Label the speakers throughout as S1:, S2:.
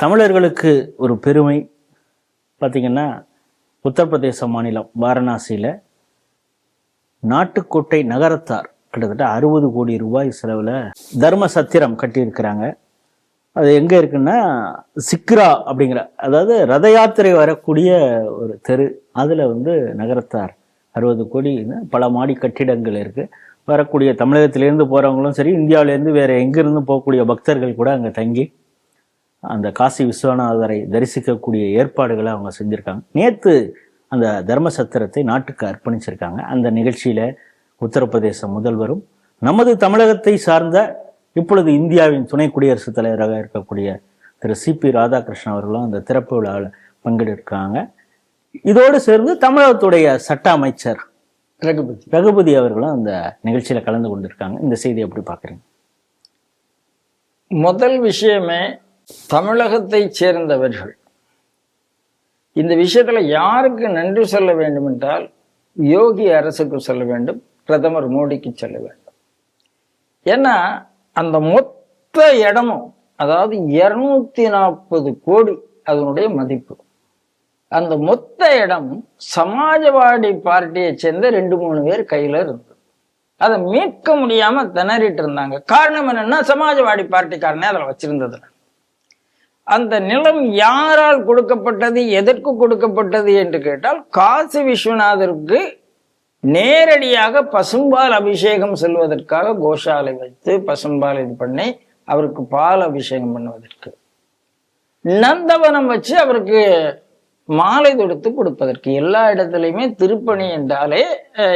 S1: தமிழர்களுக்கு ஒரு பெருமை. பார்த்திங்கன்னா உத்தரப்பிரதேச மாநிலம் வாரணாசியில் நாட்டுக்கோட்டை நகரத்தார் கிட்டத்தட்ட அறுபது கோடி ரூபாய் செலவில் தர்ம சத்திரம் கட்டியிருக்கிறாங்க. அது எங்கே இருக்குன்னா சிக்ரா அப்படிங்கிற அதாவது ரத யாத்திரை வரக்கூடிய ஒரு தெரு. அதில் வந்து நகரத்தார் அறுபது கோடி பல மாடி கட்டிடங்கள் இருக்குது வரக்கூடிய தமிழகத்திலேருந்து போகிறவங்களும் சரி இந்தியாவிலேருந்து வேறு எங்கேருந்து போகக்கூடிய பக்தர்கள் கூட அங்கே தங்கி அந்த காசி விஸ்வநாதரை தரிசிக்கக்கூடிய ஏற்பாடுகளை அவங்க செஞ்சுருக்காங்க. நேற்று அந்த தர்ம சத்திரத்தை நாட்டுக்கு அர்ப்பணிச்சிருக்காங்க. அந்த நிகழ்ச்சியில் உத்தரப்பிரதேச முதல்வரும் நமது தமிழகத்தை சார்ந்த இப்பொழுது இந்தியாவின் துணை குடியரசுத் தலைவராக இருக்கக்கூடிய திரு சிபி ராதாகிருஷ்ணன் அவர்களும் அந்த திறப்பு விழாவில் பங்கெடுக்காங்க இதோடு சேர்ந்து தமிழகத்துடைய சட்ட அமைச்சர்
S2: ரகுபதி.
S1: ரகுபதி அவர்களும் அந்த நிகழ்ச்சியில் கலந்து கொண்டிருக்காங்க. இந்த செய்தி எப்படி பார்க்குறீங்க?
S2: முதல் விஷயமே தமிழகத்தை சேர்ந்தவர்கள். இந்த விஷயத்துல யாருக்கு நன்றி சொல்ல வேண்டும் என்றால் யோகி அரசுக்கு சொல்ல வேண்டும் பிரதமர் மோடிக்கு சொல்ல வேண்டும். ஏன்னா அந்த மொத்த இடமும் அதாவது இருநூத்தி நாற்பது கோடி அதனுடைய மதிப்பு. அந்த மொத்த இடம் சமாஜவாடி பார்ட்டியை சேர்ந்த ரெண்டு மூணு பேர் கையில இருந்தது அதை மீட்க முடியாம திணறிட்டு இருந்தாங்க. காரணம் என்னன்னா சமாஜவாடி பார்ட்டிக்காரனே அதில் வச்சிருந்தது அந்த நிலம் யாரால் கொடுக்கப்பட்டது எதற்கு கொடுக்கப்பட்டது என்று கேட்டால் காசி விஸ்வநாதருக்கு நேரடியாக பசும்பால் அபிஷேகம் செல்வதற்காக கோஷாலை வைத்து பசும்பால் இது பண்ணி அவருக்கு பால் அபிஷேகம் பண்ணுவதற்கு. நந்தவனம் வச்சு அவருக்கு மாலை தொடுத்து கொடுப்பதற்கு. எல்லா இடத்துலையுமே திருப்பணி என்றாலே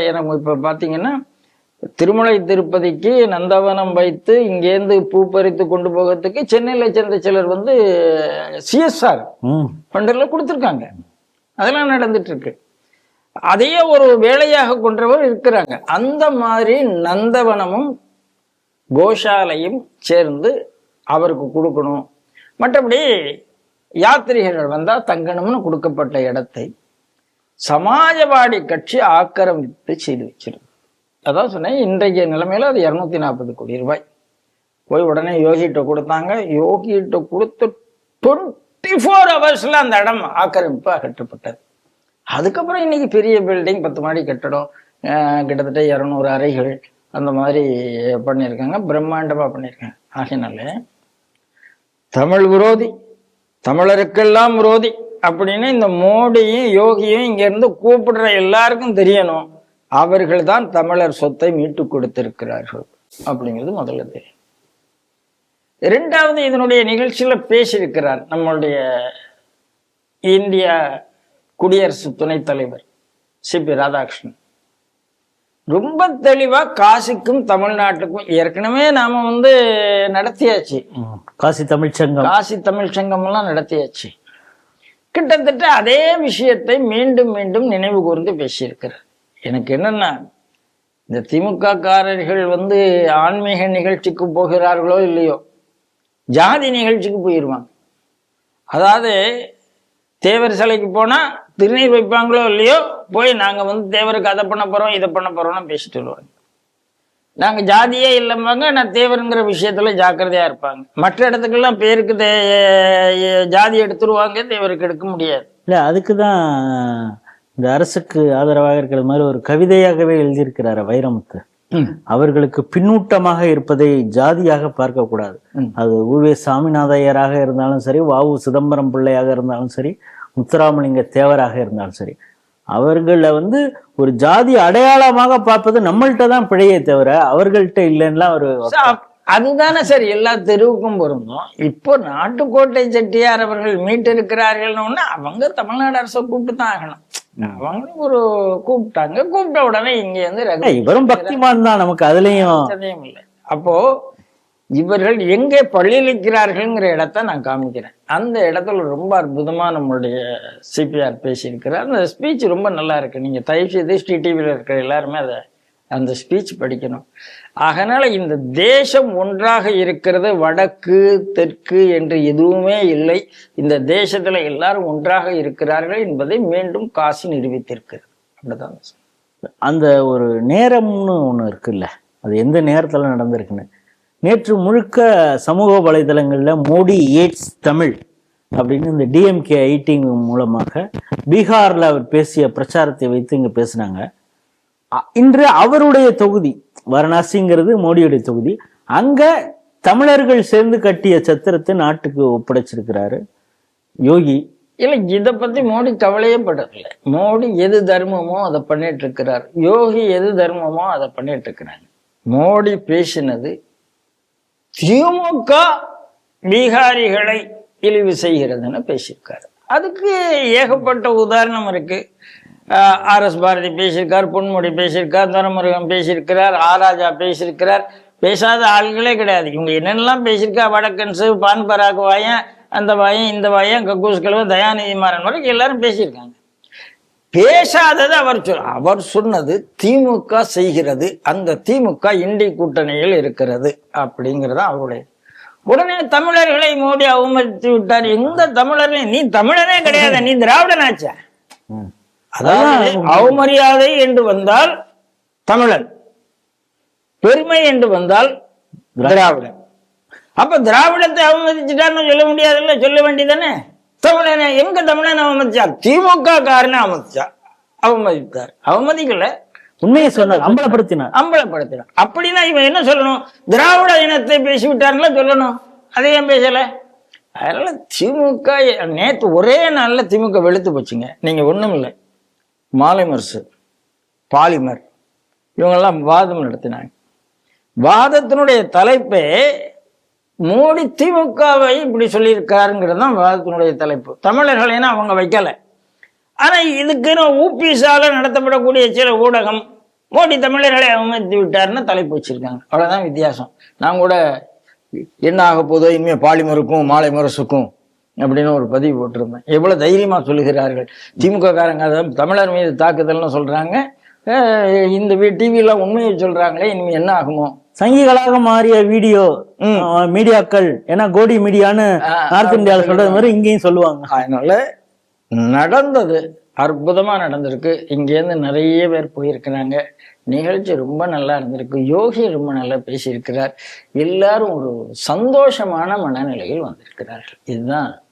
S2: எனக்கு இப்போ பார்த்தீங்கன்னா திருமலை திருப்பதிக்கு நந்தவனம் வைத்து இங்கேருந்து பூ பறித்து கொண்டு போகிறதுக்கு சென்னையில சேர்ந்த சிலர் வந்து சிஎஸ்ஆர்
S1: ம்.
S2: ஃபண்டில் கொடுத்துருக்காங்க. அதெல்லாம் நடந்துட்டு இருக்கு அதையே ஒரு வேலையாக கொண்டவர் இருக்கிறாங்க. அந்த மாதிரி நந்தவனமும் கோஷாலையும் சேர்ந்து அவருக்கு கொடுக்கணும். மற்றபடி யாத்திரிகர்கள் வந்தா தங்கணும்னு கொடுக்கப்பட்ட இடத்தை சமாஜவாடி கட்சி ஆக்கிரமித்து செய்து வச்சிருக்கு. அதான் சொன்னேன் இன்றைய நிலைமையில அது இரநூத்தி நாற்பது கோடி ரூபாய். போய் உடனே யோகிட்ட கொடுத்தாங்க. யோகிட்ட கொடுத்து டுவெண்ட்டி ஃபோர் ஹவர்ஸில் அந்த இடம் ஆக்கிரமிப்பு அகற்றப்பட்டது. அதுக்கப்புறம் இன்னைக்கு பெரிய பில்டிங் பத்து மாடி கட்டடம் கிட்டத்தட்ட இரநூறு அறைகள் அந்த மாதிரி பண்ணியிருக்காங்க பிரம்மாண்டமாக பண்ணியிருக்காங்க. ஆகையினால தமிழ் விரோதி தமிழருக்கெல்லாம் விரோதி அப்படின்னு இந்த மோடியும் யோகியும் இங்கேருந்து கூப்பிடுற எல்லாருக்கும் தெரியணும். அவர்கள் தான் தமிழர் சொத்தை மீட்டு கொடுத்திருக்கிறார்கள். அப்படிங்கிறது முதல்ல தெரியும் இரண்டாவது இதனுடைய நிகழ்ச்சியில பேசியிருக்கிறார் நம்மளுடைய இந்திய குடியரசு துணைத் தலைவர் சிபி ராதாகிருஷ்ணன். ரொம்ப தெளிவா காசிக்கும் தமிழ்நாட்டுக்கும் ஏற்கனவே நாம வந்து நடத்தியாச்சு.
S1: காசி தமிழ்ச்சங்கம்
S2: காசி தமிழ் சங்கம் எல்லாம் நடத்தியாச்சு. கிட்டத்தட்ட அதே விஷயத்தை மீண்டும் மீண்டும் நினைவு கூர்ந்து பேசியிருக்கிறார். எனக்கு என்னென்னா இந்த திமுக காரர்கள் வந்து ஆன்மீக நிகழ்ச்சிக்கு போகிறார்களோ இல்லையோ ஜாதி நிகழ்ச்சிக்கு போயிடுவாங்க அதாவது தேவர் சிலைக்கு போனால் திருநீர் வைப்பாங்களோ இல்லையோ போய் நாங்கள் வந்து தேவருக்கு அதை பண்ண போகிறோம் இதை பண்ண போகிறோம்னு பேசிட்டு வருவாங்க. நாங்கள் ஜாதியே இல்லைம்பாங்க நான் தேவருங்கிற விஷயத்தில் ஜாக்கிரதையாக இருப்பாங்க. மற்ற இடத்துக்கெல்லாம் பேருக்கு தே- ஜாதி எடுத்துருவாங்க தேவருக்கு எடுக்க முடியாது.
S1: இல்லை அதுக்கு தான் இந்த அரசுக்கு ஆதரவாக இருக்கிற மாதிரி ஒரு கவிதையாகவே எழுதியிருக்கிறாரு வைரமுத்து. அவர்களுக்கு பின்னூட்டமாக இருப்பதை ஜாதியாக பார்க்கக்கூடாது. அது உவே சாமிநாதையராக இருந்தாலும் சரி வாவு சிதம்பரம் பிள்ளையாக இருந்தாலும் சரி முத்துராமலிங்க தேவராக இருந்தாலும் சரி அவர்களை வந்து ஒரு ஜாதி அடையாளமாக பார்ப்பது நம்மள்ட்ட தான் பிழையே தவிர அவர்கள்ட்ட இல்லைன்னா ஒரு
S2: அதுதானே சரி எல்லா தெருவுக்கும் பொருந்தும். இப்போ நாட்டுக்கோட்டை செட்டியார் அவர்கள் மீட்டிருக்கிறார்கள்னு அவங்க தமிழ்நாடு அரசை கூப்பிட்டு தான் ஆகணும். அவங்களும் ஒரு கூப்பிட்டாங்க. கூப்பிட்ட உடனே இங்க இருந்து
S1: இவரும் பக்திமான் தான் நமக்கு அதுலயும்.
S2: இல்லை. அப்போ இவர்கள் எங்கே பள்ளியளிக்கிறார்கள்ங்கிற இடத்த நான் காமிக்கிறேன். அந்த இடத்துல ரொம்ப அற்புதமா நம்மளுடைய சிபிஆர் பேசியிருக்கிறார். அந்த ஸ்பீச் ரொம்ப நல்லா இருக்கு. நீங்க தயவு செய்து ஸ்ரீ டிவியில் இருக்கிற எல்லாருமே அதை அந்த ஸ்பீச் படிக்கணும். அதனால் இந்த தேசம் ஒன்றாக இருக்கிறது வடக்கு தெற்கு என்று எதுவுமே இல்லை. இந்த தேசத்தில் எல்லாரும் ஒன்றாக இருக்கிறார்கள் என்பதை மீண்டும் காசி நிரூபித்திருக்கிறது. அப்படிதான்
S1: அந்த ஒரு நேரம்னு ஒன்று இருக்குல்ல அது எந்த நேரத்தில் நடந்திருக்குன்னு? நேற்று முழுக்க சமூக வலைதளங்களில் மோடி ஏட்ஸ் தமிழ் அப்படின்னு இந்த டிஎம்கே ஐட்டிங் மூலமாக பீகாரில் அவர் பேசிய பிரச்சாரத்தை வைத்து இங்கே பேசினாங்க. இன்று அவருடைய தொகுதி வாரணாசிங்கிறது மோடியுடைய தொகுதி. அங்க தமிழர்கள் சேர்ந்து கட்டிய சத்திரத்தை நாட்டுக்கு ஒப்படைச்சிருக்கிறாரு யோகி.
S2: இல்லை இதை பத்தி மோடி கவலையே படல மோடி எது தர்மமோ அதை பண்ணிட்டு இருக்கிறார் யோகி எது தர்மமோ அதை பண்ணிட்டு இருக்கிறாங்க மோடி பேசினது திமுக பீகாரிகளை இழிவு செய்கிறதுன்னு பேசியிருக்காரு. அதுக்கு ஏகப்பட்ட உதாரணம் இருக்கு. ஆர்எஸ் பாரதி பேசியிருக்கார் பொன்முடி பேசியிருக்கார் துரமுருகன் பேசியிருக்கிறார் ஆராஜா பேசியிருக்கிறார். பேசாத ஆள்களே கிடையாது. இவங்க என்னென்னலாம் பேசியிருக்கா? வடக்கன்ஸு பான் பராக் வாயன் அந்த வாயன் இந்த வாயன் கக்கூஸ் கிழவன் தயாநிதி மாறன் வரைக்கும் எல்லாரும் பேசியிருக்காங்க. பேசாதது அவர் சொல் அவர் சொன்னது திமுக செய்கிறது அந்த திமுக இண்டி கூட்டணியில் இருக்கிறது அப்படிங்கிறது அவருடைய. உடனே தமிழர்களை மோடி அவமதித்து விட்டார். எந்த தமிழர்களையும் நீ தமிழனே கிடையாது நீ திராவிடனாச்ச.
S1: ம்.
S2: அதாவது அவமரியாதை என்று வந்தால் தமிழன் பெருமை என்று வந்தால் திராவிடன். அப்ப திராவிடத்தை அவமதிச்சுட்டான்னு சொல்ல முடியாதுல்ல? சொல்ல வேண்டியதானே தமிழனை எங்க தமிழன் அவமதிச்சார்? திமுக காரனை அவமதிச்சா அவமதித்தார். அவமதிக்கல.
S1: உண்மையை சொன்னார் அம்பலப்படுத்தினார்.
S2: அம்பலப்படுத்தினார். அப்படின்னா இவன் என்ன சொல்லணும்? திராவிட இனத்தை பேசிவிட்டார்ல சொல்லணும். அதை ஏன் பேசல? அதனால திமுக நேற்று ஒரே நாள்ல திமுக வெளுத்து போச்சுங்க. நீங்க ஒண்ணும் இல்லை. மாலைமர்சு பாலிமர் இவங்கெல்லாம் வாதம் நடத்தினாங்க. வாதத்தினுடைய தலைப்பே மோடி திமுகவை இப்படி சொல்லியிருக்காருங்கிறது தான் வாதத்தினுடைய தலைப்பு. தமிழர்களைனா அவங்க வைக்கலை. ஆனால் இதுக்குன்னு ஊபிஸால் நடத்தப்படக்கூடிய சில ஊடகம் மோடி தமிழர்களை அவமதித்து விட்டாருன்னு தலைப்பு வச்சிருக்காங்க. அவ்வளோதான் வித்தியாசம். நான் கூட என்ன ஆக போதோ இனிமேல் பாலிமருக்கும் மாலை மரசுக்கும் அப்படின்னு ஒரு பதிவு போட்டிருந்தேன். எவ்வளவு தைரியமா சொல்லுகிறார்கள். திமுக காரங்க அதை தமிழர் மீது தாக்குதல்னு சொல்றாங்க. அஹ் இந்த டிவியில உண்மையை சொல்றாங்களே இனிமே என்ன ஆகுமோ?
S1: சங்கிகளாக மாறிய வீடியோ மீடியாக்கள் ஏன்னா கோடி மீடியான்னு நார்த் இந்தியாவில் சொல்றது மாதிரி இங்கேயும் சொல்லுவாங்க.
S2: அதனால நடந்தது. அற்புதமா நடந்திருக்கு. இங்கேருந்து நிறைய பேர் போயிருக்கிறாங்க. நிகழ்ச்சி ரொம்ப நல்லா இருந்திருக்கு. யோகி ரொம்ப நல்லா பேசியிருக்கிறார். எல்லாரும் ஒரு சந்தோஷமான மனநிலையில் வந்திருக்கிறார்கள். இதுதான்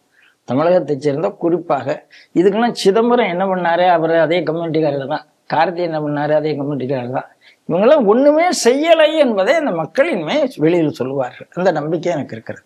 S2: தமிழகத்தை சேர்ந்த குறிப்பாக இதுக்கெல்லாம் சிதம்பரம் என்ன பண்ணாரு? அவர் அதே கம்யூனிட்டிக்காரர் தான். கார்த்தி என்ன பண்ணாரு? அதே கம்யூனிட்டிக்காரர் தான். இவங்கெல்லாம் ஒண்ணுமே செய்யலை என்பதை அந்த மக்களின்மே வெளியில் சொல்லுவார்கள். அந்த நம்பிக்கை எனக்கு இருக்கிறது.